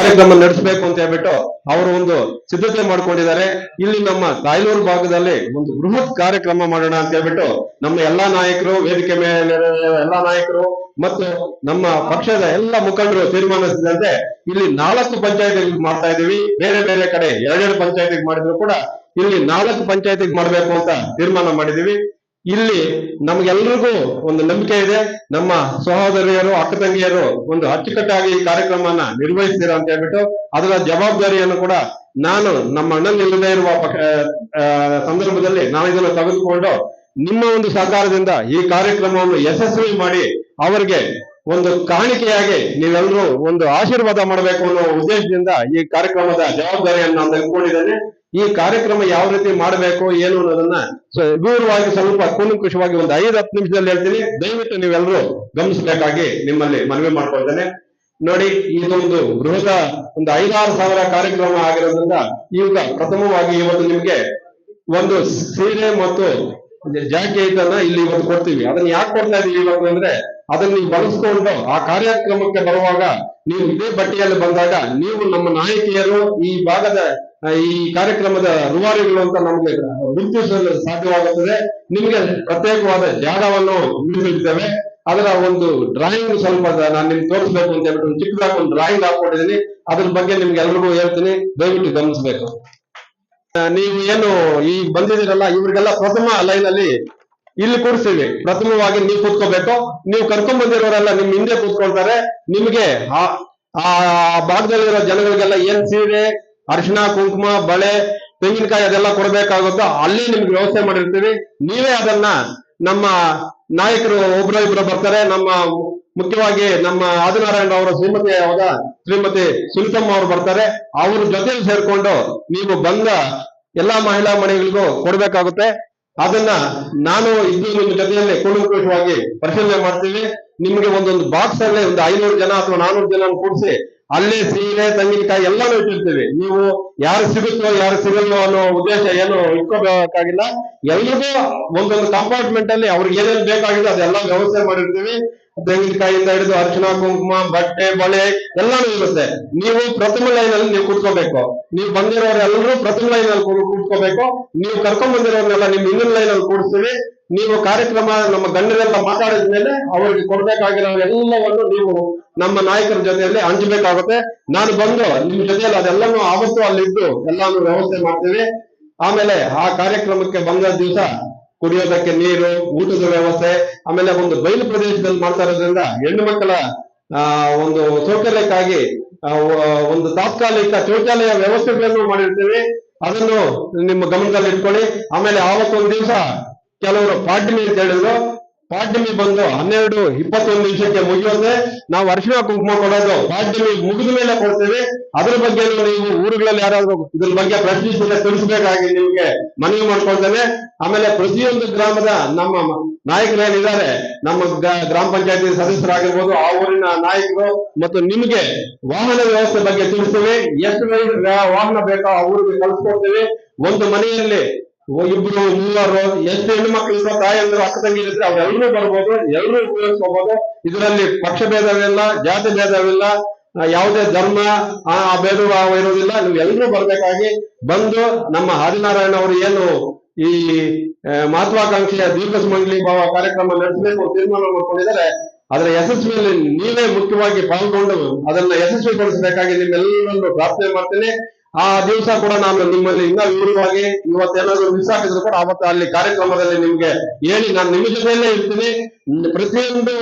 ಕಾರ್ಯಕ್ರಮ ನಡೆಸಬೇಕು ಅಂತ ಹೇಳ್ಬಿಟ್ಟು ಅವರು ಒಂದು ಸಿದ್ಧತೆ ಮಾಡ್ಕೊಂಡಿದ್ದಾರೆ. ಇಲ್ಲಿ ನಮ್ಮ ತಾಯ್ಲೂರು ಭಾಗದಲ್ಲಿ ಒಂದು ಬೃಹತ್ ಕಾರ್ಯಕ್ರಮ ಮಾಡೋಣ ಅಂತ ಹೇಳ್ಬಿಟ್ಟು ನಮ್ಮ ಎಲ್ಲಾ ನಾಯಕರು, ವೇದಿಕೆ ಮೇಲೆ ಎಲ್ಲಾ ನಾಯಕರು ಮತ್ತು ನಮ್ಮ ಪಕ್ಷದ ಎಲ್ಲ ಮುಖಂಡರು ತೀರ್ಮಾನಿಸಿದಂತೆ ಇಲ್ಲಿ ನಾಲ್ಕು ಪಂಚಾಯತ್ ಮಾಡ್ತಾ ಇದೀವಿ ಬೇರೆ ಬೇರೆ ಕಡೆ ಎರಡೆರಡು ಪಂಚಾಯತ್ ಮಾಡಿದ್ರು ಕೂಡ ಇಲ್ಲಿ ನಾಲ್ಕು ಪಂಚಾಯತ್ ಮಾಡಬೇಕು ಅಂತ ತೀರ್ಮಾನ ಮಾಡಿದೀವಿ ಇಲ್ಲಿ ನಮ್ಗೆಲ್ರಿಗೂ ಒಂದು ನಂಬಿಕೆ ಇದೆ. ನಮ್ಮ ಸಹೋದರಿಯರು, ಅಕ್ಕ ತಂಗಿಯರು ಒಂದು ಅಚ್ಚುಕಟ್ಟಾಗಿ ಈ ಕಾರ್ಯಕ್ರಮನ ನಿರ್ವಹಿಸ್ತೀರಾ ಅಂತ ಹೇಳ್ಬಿಟ್ಟು ಅದರ ಜವಾಬ್ದಾರಿಯನ್ನು ಕೂಡ ನಾನು ನಮ್ಮ ಅಣ್ಣಲ್ಲಿ ಇರುವ ಸಂದರ್ಭದಲ್ಲಿ ನಾನು ಇದನ್ನು ತೆಗೆದುಕೊಂಡು ನಿಮ್ಮ ಒಂದು ಸಹಕಾರದಿಂದ ಈ ಕಾರ್ಯಕ್ರಮವನ್ನು ಯಶಸ್ವಿ ಮಾಡಿ ಅವರಿಗೆ ಒಂದು ಕಾಣಿಕೆಯಾಗಿ ನೀವೆಲ್ಲರೂ ಒಂದು ಆಶೀರ್ವಾದ ಮಾಡಬೇಕು ಅನ್ನೋ ಉದ್ದೇಶದಿಂದ ಈ ಕಾರ್ಯಕ್ರಮದ ಜವಾಬ್ದಾರಿಯನ್ನು ನಾನು ತೆಗೆದುಕೊಂಡಿದ್ದೇನೆ. ಈ ಕಾರ್ಯಕ್ರಮ ಯಾವ ರೀತಿ ಮಾಡಬೇಕು ಏನು ಅನ್ನೋದನ್ನ ವಿವರವಾಗಿ ಸ್ವಲ್ಪ ಕೂಲಂಕುಷವಾಗಿ ಒಂದು ಐದು ಹತ್ತು ನಿಮಿಷದಲ್ಲಿ ಹೇಳ್ತೀನಿ. ದಯವಿಟ್ಟು ನೀವೆಲ್ಲರೂ ಗಮನಿಸಬೇಕಾಗಿ ನಿಮ್ಮಲ್ಲಿ ಮನವಿ ಮಾಡ್ಕೊಳ್ತೇನೆ. ನೋಡಿ ಇದೊಂದು ಬೃಹದ ಒಂದು ಐದಾರು ಸಾವಿರ ಕಾರ್ಯಕ್ರಮ ಆಗಿರೋದ್ರಿಂದ ಈಗ ಪ್ರಥಮವಾಗಿ ಇವತ್ತು ನಿಮ್ಗೆ ಒಂದು ಸೀರೆ ಮತ್ತು ಜಾಕೆಟ್ ಅನ್ನ ಇಲ್ಲಿ ಇವತ್ತು ಕೊಡ್ತೀವಿ. ಅದನ್ನ ಯಾಕೆ ಕೊಡ್ತಾ ಇದೀವಿ ಇವತ್ತು ಅಂದ್ರೆ ಅದನ್ನ ನೀವು ಬಳಸ್ಕೊಂಡು ಆ ಕಾರ್ಯಕ್ರಮಕ್ಕೆ ಬರುವಾಗ ನೀವು ಇದೇ ಬಟ್ಟೆಯಲ್ಲಿ ಬಂದಾಗ ನೀವು ನಮ್ಮ ನಾಯಕಿಯರು ಈ ಭಾಗದ ಈ ಕಾರ್ಯಕ್ರಮದ ರೂವಾರಿಗಳು ಅಂತ ನಮಗೆ ಗುರುತಿಸಲು ಸಾಧ್ಯವಾಗುತ್ತದೆ. ನಿಮಗೆ ಪ್ರತ್ಯೇಕವಾದ ಜಾಗವನ್ನು ಮೀಸಲಿದ್ದೇವೆ ಅದರ ಒಂದು ಡ್ರಾಯಿಂಗ್ ಸ್ವಲ್ಪ ನಾನು ನಿಮ್ಗೆ ತೋರಿಸ್ಬೇಕು ಅಂತ ಹೇಳ್ಬಿಟ್ಟು ಚಿಕ್ಕದಾಗಿ ಒಂದು ಡ್ರಾಯಿಂಗ್ ಹಾಕೊಂಡಿದ್ದೀನಿ ಅದ್ರ ಬಗ್ಗೆ ನಿಮ್ಗೆ ಎಲ್ರಿಗೂ ಹೇಳ್ತೀನಿ. ದಯವಿಟ್ಟು ಗಮನಿಸಬೇಕು. ನೀವು ಏನು ಈಗ ಬಂದಿದ್ದೀರಲ್ಲ, ಇವ್ರಿಗೆಲ್ಲ ಪ್ರಥಮ ಲೈನ್ ಅಲ್ಲಿ ಇಲ್ಲಿ ಕೂರಿಸ್ತೀವಿ. ಪ್ರಥಮವಾಗಿ ನೀವು ಕೂತ್ಕೋಬೇಕು. ನೀವು ಕರ್ಕೊಂಡ್ ಬಂದಿರೋರೆಲ್ಲ ನಿಮ್ ಹಿಂದೆ ಕೂತ್ಕೊಳ್ತಾರೆ. ನಿಮ್ಗೆ ಆ ಭಾಗದಲ್ಲಿರೋ ಜನಗಳಿಗೆಲ್ಲ ಏನ್ ಸೀರೆ ಅರಿಶಿನ ಕುಂಕುಮ, ಬಳೆ, ತೆಂಗಿನಕಾಯಿ ಅದೆಲ್ಲ ಕೊಡ್ಬೇಕಾಗುತ್ತೋ. ಅಲ್ಲಿ ನಿಮ್ಗೆ ವ್ಯವಸ್ಥೆ ಮಾಡಿರ್ತೀವಿ. ನೀವೇ ಅದನ್ನ ನಮ್ಮ ನಾಯಕರು ಒಬ್ಬರ ಇಬ್ರು ಬರ್ತಾರೆ. ನಮ್ಮ ಮುಖ್ಯವಾಗಿ ನಮ್ಮ ಆದಿನಾರಾಯಣ ಅವರ ಶ್ರೀಮತಿ ಯಾವಾಗ? ಶ್ರೀಮತಿ ಸುನಿತಮ್ಮ ಅವರು ಬರ್ತಾರೆ. ಅವ್ರ ಜೊತೆ ಸೇರ್ಕೊಂಡು ನೀವು ಬಂದ ಎಲ್ಲಾ ಮಹಿಳಾ ಮನೆಗಳಿಗೂ ಕೊಡಬೇಕಾಗುತ್ತೆ. ಅದನ್ನ ನಾನು ಇದು ನಿಮ್ಮ ಜೊತೆಯಲ್ಲಿ ಕೂಲಂಕುಷವಾಗಿ ಪರಿಶೀಲನೆ ಮಾಡ್ತೀವಿ. ನಿಮಗೆ ಒಂದೊಂದು ಬಾಕ್ಸ್ ಅಲ್ಲಿ ಒಂದು ಐನೂರು ಜನ ಅಥವಾ ನಾನೂರು ಜನ ಕೂಡಿಸಿ ಅಲ್ಲೇ ಸೀರೆ, ತೆಂಗಿನಕಾಯಿ ಎಲ್ಲಾನು ಇಟ್ಟಿರ್ತೀವಿ. ನೀವು ಯಾರು ಸಿಗುತ್ತೋ, ಯಾರು ಸಿಗಲ್ವೋ ಅನ್ನೋ ಉದ್ದೇಶ ಏನು ಇಟ್ಕೋಬೇಕಾಗಿಲ್ಲ. ಎಲ್ರಿಗೂ ಒಂದೊಂದು ಕಂಪಾರ್ಟ್ಮೆಂಟ್ ಅಲ್ಲಿ ಅವ್ರಿಗೆ ಏನೇನು ಬೇಕಾಗಿದೆ ಅದೆಲ್ಲ ವ್ಯವಸ್ಥೆ ಮಾಡಿರ್ತೀವಿ. ತೆಂಗಿನಕಾಯಿಯಿಂದ ಹಿಡಿದು ಅರ್ಚನ ಕುಂಕುಮ, ಬಟ್ಟೆ, ಬಳೆ ಎಲ್ಲಾನು ಇರುತ್ತೆ. ನೀವು ಪ್ರಥಮ ಲೈನ್ ಅಲ್ಲಿ ನೀವು ಕೂತ್ಕೋಬೇಕು. ನೀವು ಬಂದಿರೋರೆಲ್ಲರೂ ಪ್ರಥಮ ಲೈನ್ ಅಲ್ಲಿ ಕೂತ್ಕೋಬೇಕು. ನೀವು ಕರ್ಕೊಂಡ್ ಬಂದಿರೋರ್ನೆಲ್ಲ ನಿಮ್ ಇನ್ನೊಂದು ಲೈನ್ ಅಲ್ಲಿ ಕೂಡಿಸ್ತೀವಿ. ನೀವು ಕಾರ್ಯಕ್ರಮ ನಮ್ಮ ಗಣ್ಯರೆಲ್ಲ ಮಾತಾಡಿದ ಮೇಲೆ ಅವರಿಗೆ ಕೊಡ್ಬೇಕಾಗಿರೋ ಎಲ್ಲವನ್ನು ನೀವು ನಮ್ಮ ನಾಯಕರ ಜೊತೆಯಲ್ಲಿ ಹಂಚಬೇಕಾಗುತ್ತೆ. ನಾನು ಬಂದು ನಿಮ್ ಜೊತೆಯಲ್ಲಿ ಅದೆಲ್ಲನೂ ಆವತ್ತು ಅಲ್ಲಿದ್ದು ಎಲ್ಲಾನು ವ್ಯವಸ್ಥೆ ಮಾಡ್ತೀವಿ. ಆಮೇಲೆ ಆ ಕಾರ್ಯಕ್ರಮಕ್ಕೆ ಬಂದ ದಿವಸ ಕುಡಿಯೋದಕ್ಕೆ ನೀರು, ಊಟದ ವ್ಯವಸ್ಥೆ, ಆಮೇಲೆ ಒಂದು ಬಯಲು ಪ್ರದೇಶದಲ್ಲಿ ಮಾಡ್ತಾ ಇರೋದ್ರಿಂದ ಹೆಣ್ಣು ಮಕ್ಕಳ ಒಂದು ಶೌಚಾಲಯಕ್ಕಾಗಿ ಒಂದು ತಾತ್ಕಾಲಿಕ ಶೌಚಾಲಯ ವ್ಯವಸ್ಥೆಗಳನ್ನು ಮಾಡಿರ್ತೀವಿ. ಅದನ್ನು ನಿಮ್ಮ ಗಮನದಲ್ಲಿ ಇಟ್ಕೊಳ್ಳಿ ಆಮೇಲೆ ಆವತ್ತೊಂದು ದಿವಸ ಕೆಲವರು ಪಾಡ್ಯಮಿ ಅಂತ ಹೇಳಿದ್ರು. ಪಾಡ್ಯಮಿ ಬಂದು ಹನ್ನೆರಡು ಇಪ್ಪತ್ತೊಂದು ನಿಮಿಷಕ್ಕೆ ಮುಗಿಯೋದೆ. ನಾವು ಅರ್ಶಿನ ಕುಂಕುಮ ಕೊಡೋದು. ಪಾಡ್ಯಮಿ ಮುಗಿದ ಮೇಲೆ ಕೊಡ್ತೇವೆ. ಅದ್ರ ಬಗ್ಗೆ ನೀವು ಊರುಗಳಲ್ಲಿ ಯಾರಾದ್ರೂ ಇದ್ರ ಬಗ್ಗೆ ಪ್ರಶ್ನಿಸಿದ್ರೆ ತಿಳಿಸ್ಬೇಕಾಗಿ ನಿಮ್ಗೆ ಮನವಿ ಮಾಡ್ಕೊಳ್ತೇನೆ. ಆಮೇಲೆ ಪ್ರತಿಯೊಂದು ಗ್ರಾಮದ ನಮ್ಮ ನಾಯಕರು ನಾಯಕರೇನಿದ್ದಾರೆ, ನಮ್ಮ ಗ್ರಾ- ಗ್ರಾಮ ಪಂಚಾಯತಿ ಸದಸ್ಯರಾಗಿರ್ಬೋದು, ಆ ಊರಿನ ನಾಯಕರು ಮತ್ತು ನಿಮ್ಗೆ ವಾಹನ ವ್ಯವಸ್ಥೆ ಬಗ್ಗೆ ತಿಳಿಸ್ತೀವಿ. ಎಷ್ಟು ವಾಹನ ಬೇಕೋ ಆ ಊರಿಗೆ ಕಳಿಸ್ಕೊಡ್ತೀವಿ. ಒಂದು ಮನೆಯಲ್ಲಿ ಇಬ್ರು ಮೂವರು ಎಷ್ಟು ಹೆಣ್ಣು ತಾಯಿ ತಾಯಂದ್ರು ಅಕ್ಕ ತಂಗಿ ಇದ್ರೆ ಅವರೆಲ್ಲರೂ ಬರ್ಬೋದು, ಎಲ್ಲರೂ ಉಪಯೋಗಿಸ್ಕೋಬಹುದು ಇದರಲ್ಲಿ ಪಕ್ಷ ಭೇದವಿಲ್ಲ, ಜಾತಿ ಭೇದವಿಲ್ಲ ಯಾವುದೇ ಧರ್ಮ, ಆ ಭೇದ ಇರೋದಿಲ್ಲ ನೀವು ಎಲ್ಲರೂ ಬರ್ಬೇಕಾಗಿ ಬಂದು ನಮ್ಮ ಆದಿನಾರಾಯಣ ಅವರು ಏನು ಈ ಮಹತ್ವಾಕಾಂಕ್ಷೆಯ ದೀರ್ಘ ಸುಮಂಗಲಿ ಭಾವ ಕಾರ್ಯಕ್ರಮ ನಡೆಸಬೇಕು ತೀರ್ಮಾನ ಮಾಡ್ಕೊಂಡಿದ್ದಾರೆ, ಅದರ ಯಶಸ್ವಿಯಲ್ಲಿ ನೀವೇ ಮುಖ್ಯವಾಗಿ ಪಾಲ್ಗೊಂಡು ಅದನ್ನ ಯಶಸ್ವಿಗೊಳಿಸಬೇಕಾಗಿ ನಿಮ್ಮೆಲ್ಲರನ್ನು ಪ್ರಾರ್ಥನೆ ಮಾಡ್ತೇನೆ. ಆ ದಿವಸ ಕೂಡ ನಾನು ನಿಮ್ಮಲ್ಲಿ ಇನ್ನೂ ವಿವರವಾಗಿ ಇವತ್ತೇನಾದ್ರು ಮಿಸ್ ಆಗಿದ್ರು ಕೂಡ ಅವತ್ತು ಅಲ್ಲಿ ಕಾರ್ಯಕ್ರಮದಲ್ಲಿ ನಿಮ್ಗೆ ಹೇಳಿ ನಾನು ನಿಮ್ಮ ಜೊತೆಯಲ್ಲೇ ಇರ್ತೀನಿ. ಪ್ರತಿಯೊಂದು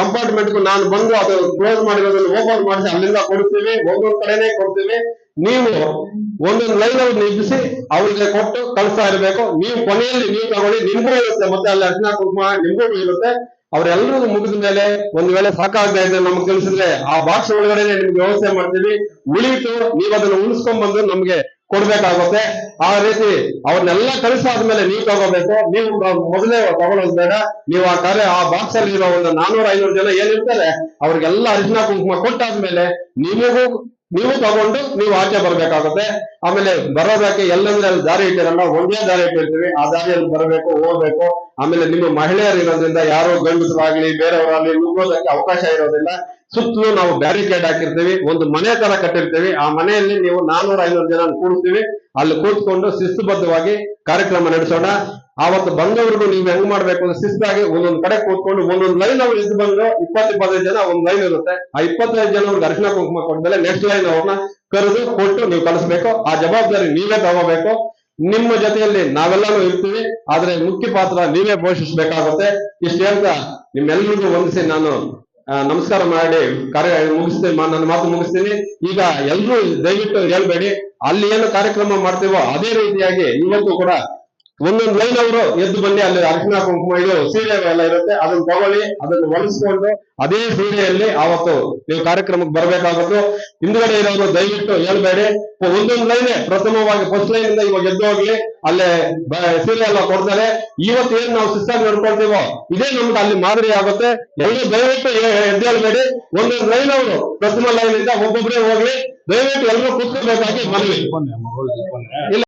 ಕಂಪಾರ್ಟ್ಮೆಂಟ್ಗೂ ನಾನು ಬಂದು ಅದು ಕ್ಲೋಸ್ ಮಾಡಿರೋದನ್ನು ಓಪನ್ ಮಾಡಿಸಿ ಅಲ್ಲಿಂದ ಕೊಡ್ತೀವಿ. ಒಂದೊಂದು ಕಡೆನೇ ಕೊಡ್ತೀವಿ. ನೀವು ಒಂದೊಂದು ಲೈನ್ ಅಲ್ಲಿ ನಿಲ್ಲಿಸಿ ಅವ್ರಿಗೆ ಕೊಟ್ಟು ಕಳಿಸ್ತಾ ಇರಬೇಕು. ನೀವು ಕೊನೆಯಲ್ಲಿ ನೀವು ತಗೊಳ್ಳಿ. ನಿಮ್ಗೂ ಇರುತ್ತೆ. ಮತ್ತೆ ಅಲ್ಲಿ ಅರ್ಶಿನ ಕುಂಕುಮ ನಿಮ್ಗೂ ಇರುತ್ತೆ. ಅವರೆಲ್ಲರೂ ಮುಗಿದ ಮೇಲೆ ಒಂದ್ ವೇಳೆ ಸಾಕಾಗ್ತಾ ಇದೆ ನಮ್ಗೆ ತಿಳಿಸಿದ್ರೆ ಆ ಬಾಕ್ಸ್ ಒಳಗಡೆ ನಿಮ್ಗೆ ವ್ಯವಸ್ಥೆ ಮಾಡ್ತೀವಿ. ಉಳಿತು ನೀವು ಅದನ್ನ ಉಳಿಸ್ಕೊಂಡ್ ಬಂದು ನಮ್ಗೆ ಕೊಡ್ಬೇಕಾಗುತ್ತೆ. ಆ ರೀತಿ ಅವ್ರನ್ನೆಲ್ಲ ಕಳಿಸಾದ್ಮೇಲೆ ನೀವು ತಗೋಬೇಕು. ನೀವು ಮೊದಲೇ ತಗೊಳ್ಳೋದು ಬೇಡ ನೀವು ಆ ಕಾರ್ಯ ಆ ಬಾಕ್ಸ್ ಅಲ್ಲಿ ಇರೋ ಒಂದು ನಾನೂರ ಐನೂರು ಜನ ಏನಿರ್ತಾರೆ, ಅವ್ರಿಗೆಲ್ಲ ಅರಿಶಿನ ಕುಂಕುಮ ಕೊಟ್ಟಾದ್ಮೇಲೆ ನಿಮಗೂ ನೀವು ತಗೊಂಡು ನೀವು ಆಚೆ ಬರ್ಬೇಕಾಗುತ್ತೆ. ಆಮೇಲೆ ಬರೋದಕ್ಕೆ ಎಲ್ಲಂದ್ರೆ ಅಲ್ಲಿ ದಾರಿ ಇಟ್ಟಿರಲ್ಲ, ಒಂದೇ ದಾರಿ ಇಟ್ಟಿರ್ತೀವಿ. ಆ ದಾರಿಯಲ್ಲಿ ಬರಬೇಕು, ಹೋಗ್ಬೇಕು. ಆಮೇಲೆ ನಿಮ್ಮ ಮಹಿಳೆಯರು ಇರೋದ್ರಿಂದ ಯಾರೋ ಗಂಡಸರಾಗ್ಲಿ ಬೇರೆಯವರಾಗ್ಲಿ ನುಗ್ಗೋದಕ್ಕೆ ಅವಕಾಶ ಇರೋದಿಲ್ಲ. ಸುತ್ತಲೂ ನಾವು ಬ್ಯಾರಿಕೇಡ್ ಹಾಕಿರ್ತೀವಿ, ಒಂದು ಮನೆ ತರ ಕಟ್ಟಿರ್ತೀವಿ. ಆ ಮನೆಯಲ್ಲಿ ನೀವು ನಾನೂರ ಐನೂರು ಜನ ಕೂಡ್ತೀವಿ ಅಲ್ಲಿ ಕೂತ್ಕೊಂಡು ಶಿಸ್ತುಬದ್ಧವಾಗಿ ಕಾರ್ಯಕ್ರಮ ನಡೆಸೋಣ. ಆವತ್ತು ಬಂದವ್ರಿಗೂ ನೀವು ಹೆಂಗ್ ಮಾಡ್ಬೇಕು ಅಂದ್ರೆ ಶಿಸ್ತಾಗಿ ಒಂದೊಂದ್ ಕಡೆ ಕೂತ್ಕೊಂಡು ಒಂದೊಂದ್ ಲೈನ್ ಅವ್ರು ಇದ್ದು ಬಂದು ಇಪ್ಪತ್ತ್, ಇಪ್ಪತ್ತೈದು ಜನ ಒಂದ್ ಲೈನ್ ಇರುತ್ತೆ. ಆ ಇಪ್ಪತ್ತೈದು ಜನ ಅವ್ರಿಗೆ ಅರ್ಶಿನ ಕುಂಕುಮ ಕೊಟ್ಮೇಲೆ ನೆಕ್ಸ್ಟ್ ಲೈನ್ ಅವ್ರನ್ನ ಕರೆದು ಕೊಟ್ಟು ನೀವು ಕಳಿಸ್ಬೇಕು. ಆ ಜವಾಬ್ದಾರಿ ನೀವೇ ತಗೋಬೇಕು. ನಿಮ್ಮ ಜೊತೆಯಲ್ಲಿ ನಾವೆಲ್ಲರೂ ಇರ್ತೀವಿ. ಆದ್ರೆ ಮುಖ್ಯ ಪಾತ್ರ ನೀವೇ ಪೋಷಿಸಬೇಕಾಗುತ್ತೆ ಇಷ್ಟು ಹೇಳ್ತಾ ನಿಮ್ಮೆಲ್ಲರಿಗೂ ವಂದಿಸಿ ನಾನು ನಮಸ್ಕಾರ ಮಾಡಿ, ಕಾರ್ಯ ಮುಗಿಸ್ತೇನೆ ನನ್ನ ಮಾತು ಮುಗಿಸ್ತೀನಿ. ಈಗ ಎಲ್ರು ದಯವಿಟ್ಟು ಹೇಳ್ಬೇಡಿ, ಅಲ್ಲಿ ಏನು ಕಾರ್ಯಕ್ರಮ ಮಾಡ್ತೇವೋ ಅದೇ ರೀತಿಯಾಗಿ ಇವತ್ತು ಕೂಡ ಒಂದೊಂದು ಲೈನ್ ಅವರು ಎದ್ದು ಬನ್ನಿ ಅಲ್ಲಿ ಅರ್ಶಿನ ಕುಂಕುಮ ಇದು ಸೀರೆ ಎಲ್ಲ ಇರುತ್ತೆ ಅದನ್ನ ತಗೊಳ್ಳಿ ಅದನ್ನು ಹೊಲಿಸ್ಕೊಂಡು ಅದೇ ಸೀರೆಯಲ್ಲಿ ಆವತ್ತು ನೀವು ಕಾರ್ಯಕ್ರಮಕ್ಕೆ ಬರಬೇಕಾಗುತ್ತೆ. ಹಿಂದ್ಗಡೆ ಇರೋರು ದಯವಿಟ್ಟು ಹೇಳ್ಬೇಡಿ. ಒಂದೊಂದು ಲೈನ್ ಪ್ರಥಮವಾಗಿ ಫಸ್ಟ್ ಲೈನ್ ಇಂದ ಇವಾಗ ಎದ್ದು ಹೋಗ್ಲಿ. ಅಲ್ಲೇ ಸೀರೆ ಎಲ್ಲ ಕೊಡ್ತಾರೆ. ಇವತ್ತು ಏನ್ ನಾವು ಸಿಸ್ಟಮ್ ನೋಡ್ಕೊಳ್ತೀವೋ ಇದೇ ನಮ್ಗೆ ಅಲ್ಲಿ ಮಾದರಿ ಆಗುತ್ತೆ. ಎಲ್ಲರೂ ದಯವಿಟ್ಟು ಎದ್ದು ಹೇಳ್ಬೇಡಿ. ಒಂದೊಂದು ಲೈನ್ ಅವರು ಪ್ರಥಮ ಲೈನ್ ಇಂದ ಒಬ್ಬೊಬ್ಬರೇ ಹೋಗ್ಲಿ. ದಯವಿಟ್ಟು ಎಲ್ಲರೂ ಕೂತ್ಕೋಬೇಕಾಗಿ ಮನವಿ. ಇಲ್ಲ.